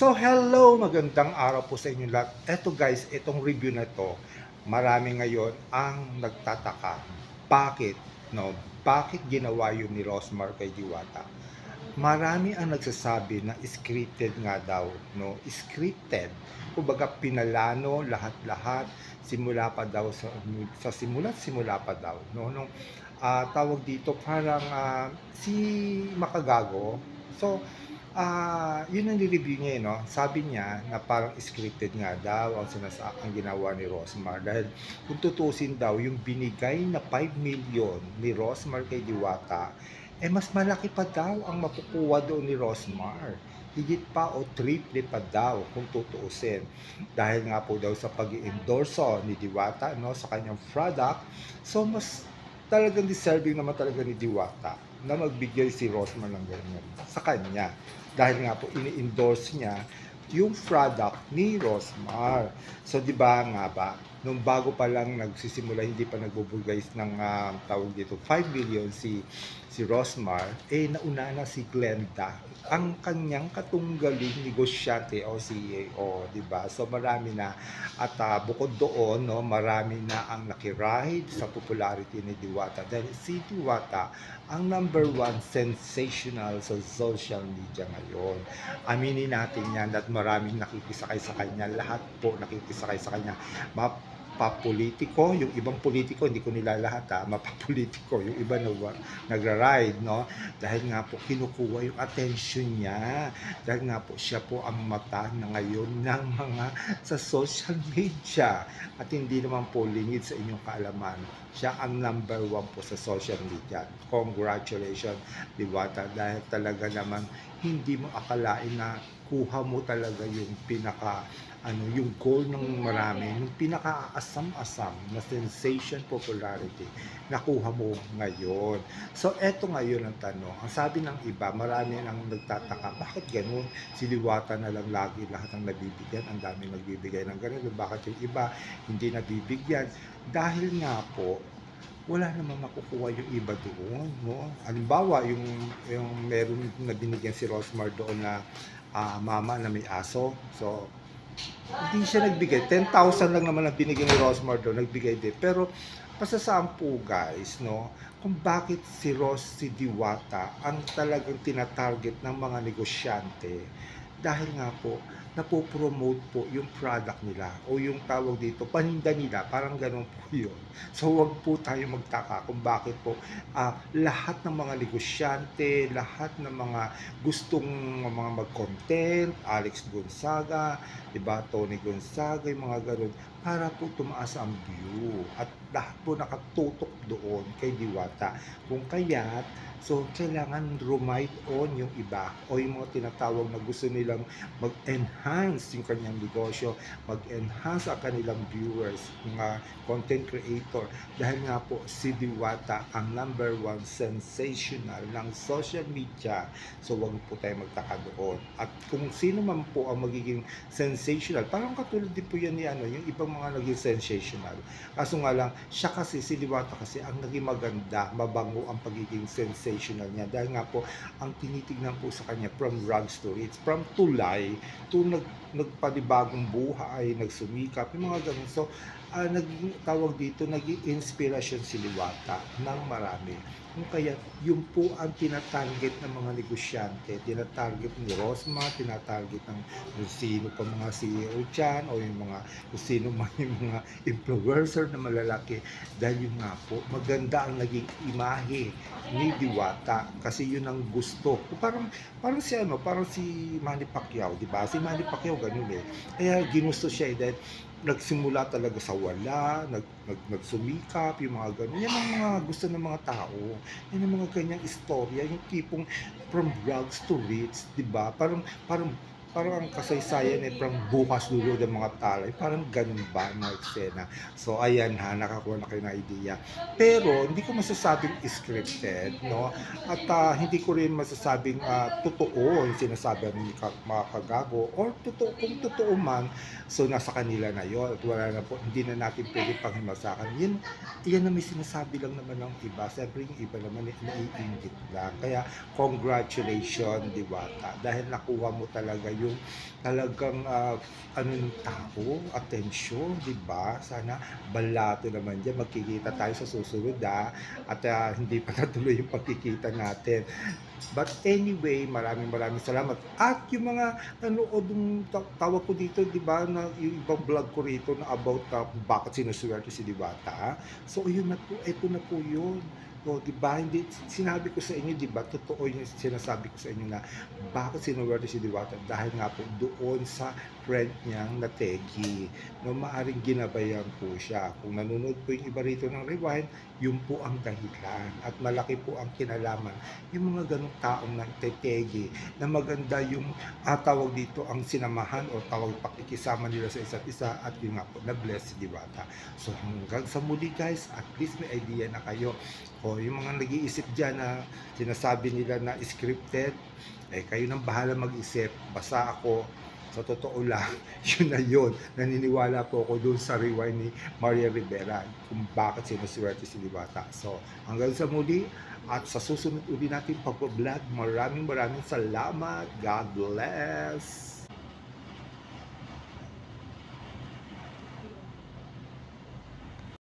So hello, magandang araw po sa inyo lahat. Eto guys, itong review na to, marami ngayon ang nagtataka. Bakit? No? Bakit ginawa yun ni Rosmar kay Diwata? Marami ang nagsasabi na scripted nga daw, no? Scripted. Kumbaga pinalano lahat-lahat simula pa daw sa sa simula simula pa daw, no? Nung ah, tawag dito parang ah, si Makagago. So Ah, yun ang review niya, eh, no? Sabi niya na parang scripted nga daw ang sinasa ang ginawa ni Rosmar dahil kung tutusin daw yung binigay na 5 million ni Rosmar kay Diwata, eh mas malaki pa daw ang makukuha doon ni Rosmar. Higit pa o triple pa daw kung tutuusin. Dahil nga po daw sa pag endorso ni Diwata no, sa kanyang product, so mas talagang deserving naman talaga ni Diwata na magbigay si Rosmar ng ganyan sa kanya. Dahil nga po ini-endorse niya yung product ni Rosmar. So di ba nga ba, nung bago pa lang nagsisimula, hindi pa nagbubugay ng ah, tawag dito, 5 million si si Rosmar, eh nauna na si Glenda, ang kanyang katunggaling negosyante o CEO, di ba? So marami na at ah, bukod doon, no, marami na ang nakiride sa popularity ni Diwata dahil si Diwata ang number one sensational sa social media ngayon. Aminin natin yan at maraming nakikisakay sa kanya. Lahat po nakikisakay sa kanya. Mapapolitiko, yung ibang politiko, hindi ko nila lahat ha, mapapolitiko, yung iba na nagra-ride, no? Dahil nga po kinukuha yung attention niya. Dahil nga po siya po ang mata na ngayon ng mga sa social media. At hindi naman po lingid sa inyong kaalaman. Siya ang number one po sa social media. Congratulations, Diwata. Dahil talaga naman hindi mo akalain na kuha mo talaga yung pinaka ano yung goal ng marami yung pinaka-asam-asam na sensation popularity nakuha mo ngayon. So eto ngayon ang tanong. Ang sabi ng iba marami nang nagtataka bakit ganun? Si Liwata na lang lagi lahat ang nabibigyan. Ang dami nagbibigay ng ganun. Bakit yung iba hindi nabibigyan? Dahil nga po wala namang makukuha yung iba doon, no? Halimbawa, yung, yung meron na binigyan si Rosmar doon na ah, mama na may aso. So, hindi siya nagbigay. 10,000 lang naman ang binigyan ni Rosmar doon, nagbigay din. Pero, pasasampu guys, no? Kung bakit si Ros, si Diwata, ang talagang tinatarget ng mga negosyante. Dahil nga po, napopromote po yung product nila o yung tawag dito, paninda nila, parang ganun po yun. So wag po tayo magtaka kung bakit po ah, lahat ng mga negosyante, lahat ng mga gustong mga mag-content, Alex Gonzaga, diba, Tony Gonzaga, yung mga ganun, para po tumaas ang view at lahat po nakatutok doon kay Diwata. Kung kaya't So, kailangan rumite on yung iba o yung mga tinatawag na gusto nilang mag-enhance yung kanyang negosyo, mag-enhance ang kanilang viewers, mga content creator. Dahil nga po, si Diwata ang number one sensational ng social media. So, wag po tayo magtaka doon. At kung sino man po ang magiging sensational, parang katulad din po yan ni ano, yung ibang mga naging sensational. Kaso nga lang, siya kasi, si Diwata kasi, ang naging maganda, mabango ang pagiging sensational niya. Dahil nga po, ang tinitignan po sa kanya from rags to riches, from tulay to nag, nagpanibagong buhay, nagsumikap, yung mga ganun. So, ah, naging dito, naging inspirasyon si Liwata ng marami. Kung kaya, yun po ang tinatarget ng mga negosyante, tinatarget ni Rosma, tinatarget ng kung sino pa mga CEO dyan, o yung mga kung sino man yung mga influencer na malalaki. Dahil yun nga po, maganda ang naging imahe ni Diwata kasi yun ang gusto. Parang parang si ano, parang si Manny Pacquiao, 'di ba? Si Manny Pacquiao ganun eh. Kaya ginusto siya eh dahil nagsimula talaga sa wala, nag, nag, nagsumikap, yung mga ganun. Yan ang mga gusto ng mga tao. Yan ang mga ganyang istorya, yung tipong from drugs to rich, di ba? Parang, parang, parang ang kasaysayan eh, from bukas dulo ng mga talay. Parang ganun ba mga eksena. So, ayan ha, nakakuha na kayo ng idea. Pero, hindi ko masasabing scripted, no? At ah, hindi ko rin masasabing ah, totoo yung sinasabi Ka- mga kagago or totoo, kung totoo man, so nasa kanila na yon at wala na po, hindi na natin pwede panghimasakan. Yan, yan na may sinasabi lang naman ng iba. Siyempre yung iba naman eh, naiingit lang. Kaya congratulations, Diwata. Dahil nakuha mo talaga yung talagang ah, ano tao, atensyon, di ba? Sana balato naman dyan. Magkikita tayo sa susunod ah, at ah, hindi pa natuloy yung pagkikita natin. But anyway, maraming maraming salamat. At yung mga nanood ng ta- tawag ko dito, di ba, na yung ibang vlog ko rito na about uh, bakit sinuswerte si Diwata. So, yun na po, ito na po yun. O, di ba, hindi, sinabi ko sa inyo, di ba, totoo yung sinasabi ko sa inyo na bakit sinuwerte si Diwata? Dahil nga po doon sa friend niyang na Tegi no? Maaring ginabayan po siya. Kung nanonood po yung iba rito ng rewind yun po ang dahilan. At malaki po ang kinalaman yung mga ganong taong nagtetegi na maganda yung ah, tawag dito ang sinamahan o tawag pakikisama nila sa isa't isa at yun nga po na bless si Diwata. So hanggang sa muli guys. At least may idea na kayo o yung mga nag-iisip dyan na sinasabi nila na scripted eh kayo nang bahala mag-isip basta ako sa totoo lang, yun na yun. Naniniwala po ako doon sa rewind ni Maria Rivera kung bakit sinuswerte si Diwata. So, hanggang sa muli at sa susunod uli natin pag-vlog, maraming maraming salamat. God bless!